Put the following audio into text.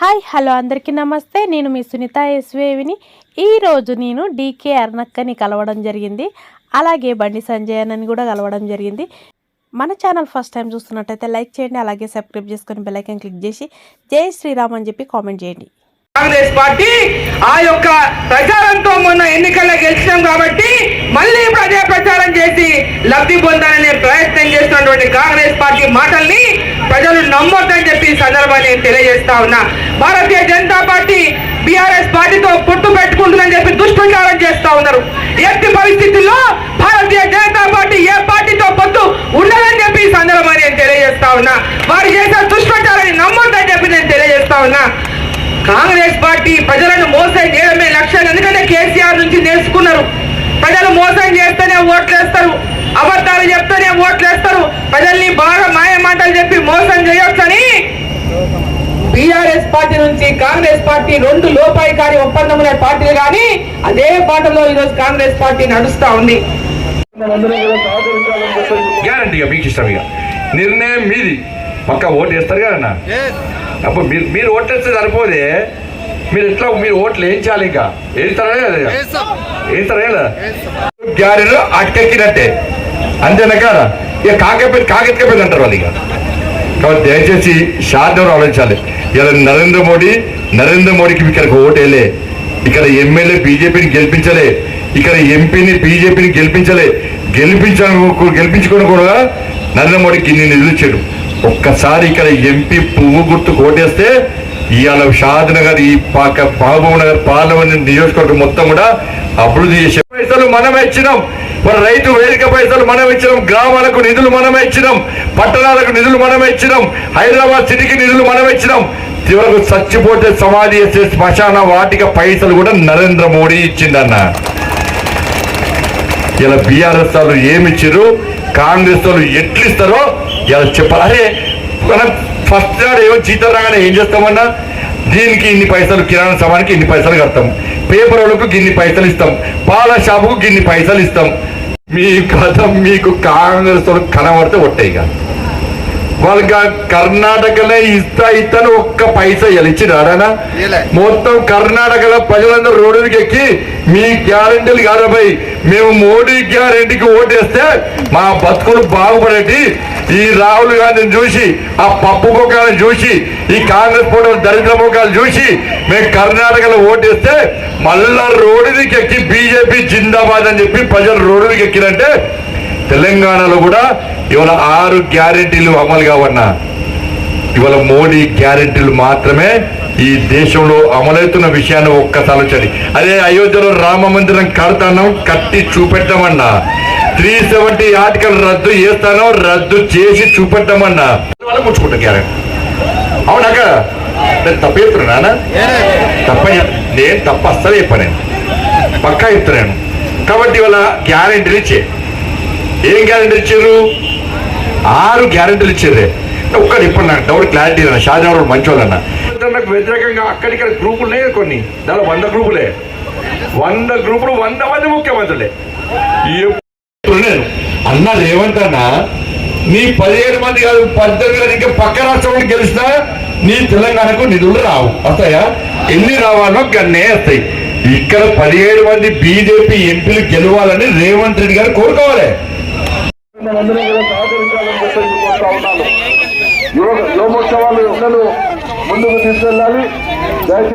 Hi hello అందరికీ నమస్తే. నేను మీ సునీత ఎస్వేవిని. ఈరోజు నేను డీకే అర్నక్కని కలవడం జరిగింది. అలాగే బండి సంజయ్ అన్నని కూడా కలవడం జరిగింది. మన ఛానల్ ఫస్ట్ టైం చూస్తున్నట్టయితే లైక్ చేయండి అలాగే సబ్స్క్రైబ్ చేసుకొని బెల్ ఐకాన్ క్లిక్ చేసి జై శ్రీరామ్ అని చెప్పి కామెంట్ చేయండి. కాంగ్రెస్ పార్టీ ఆ యొక్క ప్రచారంతో మొన్న ఎన్నికల్లో గెలిచినాం కాబట్టి మళ్ళీ ప్రజా ప్రచారం చేసి లబ్ధి పొందాలనే ప్రయత్నం చేస్తున్నటువంటి కాంగ్రెస్ పార్టీ మాటల్ని ప్రజలు నమ్మొద్దని చెప్పి సందర్భాన్ని నేను తెలియజేస్తా ఉన్నా. భారతీయ జనతా పార్టీ బీఆర్ఎస్ పార్టీతో పొట్టు పెట్టుకుంటుందని చెప్పి దుష్ప్రచారం చేస్తా ఉన్నారు. ఎట్టి పరిస్థితుల్లో భారతీయ జనతా పార్టీ ఏ పార్టీతో పొత్తు ఉండదని చెప్పి సందర్భాన్ని నేను తెలియజేస్తా ఉన్నా. వారు చేసిన దుష్ప్రచారాన్ని నమ్మొద్దని చెప్పి నేను తెలియజేస్తా ఉన్నా. కాంగ్రెస్ పార్టీ ప్రజలను మోసం చేయడమే లక్ష్యాన్ని ఎందుకంటే కేసీఆర్ నుంచి నేర్చుకున్నారు ప్రజలు మోసం చేస్తేనే ఓట్లేస్తారు అబద్ధాలు చెప్తేనే ఓట్లేస్తారు. ప్రజల్ని బాగా మాయ మాటలు చెప్పి మోసం చేయొచ్చని బీఆర్ఎస్ పార్టీ నుంచి కాంగ్రెస్ పార్టీ రెండు లోపాయికారి ఒప్పందముల పార్టీలు కానీ అదే బాటలో ఈరోజు కాంగ్రెస్ పార్టీ నడుస్తా ఉంది. గ్యారంటీగా మీకు ఇష్టం ఇక. నిర్ణయం మీది. పక్క ఓటు వేస్తారు కదన్న అప్పుడు మీరు మీరు ఓట్లు వేస్తే సరిపోదే. మీరు ఎట్లా మీరు ఓట్లు వేయించాలి ఇంకా. వేస్తారా లేదా? వేస్తారా గ్యారెలు అటకెక్కినట్టే అంతేనా కదా ఇక కాకపోతే కాకెత్తకపోయింది అంటారు వాళ్ళు ఇక. కాబట్టి దయచేసి శాంతం ఆలోచించాలి. ఇలా నరేంద్ర మోడీ నరేంద్ర మోడీకి ఇక్కడికి ఓటేలే. ఇక్కడ ఎమ్మెల్యే బీజేపీని గెలిపించలే. ఇక్కడ ఎంపీని బీజేపీని గెలిపించలే. గెలిపించ గెలిపించుకొని కూడా నరేంద్ర మోడీకి ఇన్ని నిధులు ఒక్కసారి ఇక్కడ ఎంపీ పువ్వు గుర్తు కోటేస్తే ఇవాళ షాద్ నగర్ ఈ పాక మహబూబ్ నగర్ పార్లమెంట్ నియోజకవర్గం మొత్తం కూడా అభివృద్ధి చేసే పైసలు మనం ఇచ్చినాం. మన రైతు వేదిక పైసలు మనం ఇచ్చినాం గ్రామాలకు నిధులు మనం ఇచ్చినాం పట్టణాలకు నిధులు మనం ఇచ్చినాం హైదరాబాద్ సిటీకి నిధులు మనం ఇచ్చినాం. చివరకు చచ్చిపోతే సమాధి చేసే శ్మశాన వాటిక పైసలు కూడా నరేంద్ర మోడీ ఇచ్చిందన్న ఇలా బీఆర్ఎస్ వాళ్ళు ఏమిచ్చారు కాంగ్రెస్ వాళ్ళు ఎట్లిస్తారో ఇలా చెప్పాలి. అరే మనం ఫస్ట్ నాడు ఏమో జీతం రాగానే ఏం చేస్తామన్నా? దీనికి ఇన్ని పైసలు కిరాణా సామానికి ఇన్ని పైసలు కడతాం. పేపర్ వాళ్ళకు గిన్ని పైసలు ఇస్తాం. పాల షాపుకు గిన్ని పైసలు ఇస్తాం. మీ కథం మీకు కాంగ్రెస్ కనబడితే ఒట్టాయి కాదు వాళ్ళకి ఆ కర్ణాటకలో ఇస్తా ఇస్తాను ఒక్క పైసా ఇచ్చినాడనా మొత్తం కర్ణాటకలో ప్రజలందరూ రోడ్డుకి ఎక్కి మీ గ్యారెంటీలు కాదపై మేము మోడీ గ్యారెంటీకి ఓటేస్తే మా బతుకులు బాగుపడేటి. ఈ రాహుల్ గాంధీని చూసి ఆ పప్పు ముఖాలను చూసి ఈ కాంగ్రెస్ ఫోటో దరిద్ర ముఖాలు చూసి మేము కర్ణాటకలో ఓటేస్తే మళ్ళా రోడ్డుకి ఎక్కి బీజేపీ జిందాబాద్ అని చెప్పి ప్రజలు రోడ్డుకి ఎక్కిరంటే తెలంగాణలో కూడా ఇవాళ ఆరు గ్యారెంటీలు అమలు కావన్నా. ఇవాళ మోడీ గ్యారెంటీలు మాత్రమే ఈ దేశంలో అమలవుతున్న విషయాన్ని ఒక్కసారి వచ్చండి అదే అయోధ్యలో రామ మందిరం కడతాను కట్టి చూపెట్టమన్నా. త్రీ సెవెంటీ ఆర్టికల్ రద్దు చేస్తాను రద్దు చేసి చూపెట్టమన్నా. ముచ్చుకుంటా గ్యారెంటీ. అవునాక నేను తప్ప చెప్తున్నానా తప్ప నేను తప్ప అస్సలు చెప్పాను పక్కా చెప్తున్నాను. కాబట్టి ఇవాళ గ్యారెంటీలు ఇచ్చే. ఏం గ్యారెంటీ ఇచ్చారు? ఆరు గ్యారెంటీలు ఇచ్చారు. ఒక్కటి ఇప్పుడు నాకు డౌట్ క్లారిటీ అన్న షాజాన్ మంచి వాళ్ళన్న నాకు వ్యతిరేకంగా అక్కడిక్కడ గ్రూపులు కొన్ని. దానిలో వంద గ్రూపులే వంద గ్రూపులు వంద మంది ముఖ్యమంత్రులే. నేను? అన్నా ఏమంటానా నీ పదిహేడు మంది కాదు పద్దెనిమిది మంది ఇంకా పక్క రాష్ట్రంలో గెలిచినా నీ తెలంగాణకు నిధులు రావు. వస్తాయా? ఎన్ని రావాలో గన్నే వస్తాయి. ఇక్కడ పదిహేడు మంది బీజేపీ ఎంపీలు గెలవాలని రేవంత్ రెడ్డి గారు కోరుకోవాలి. మనందరం కూడా సహకరించాలని చెప్పి కోరుతా ఉన్నాను. యువ యువమోత్సవాలు ముందుకు తీసుకెళ్ళాలి.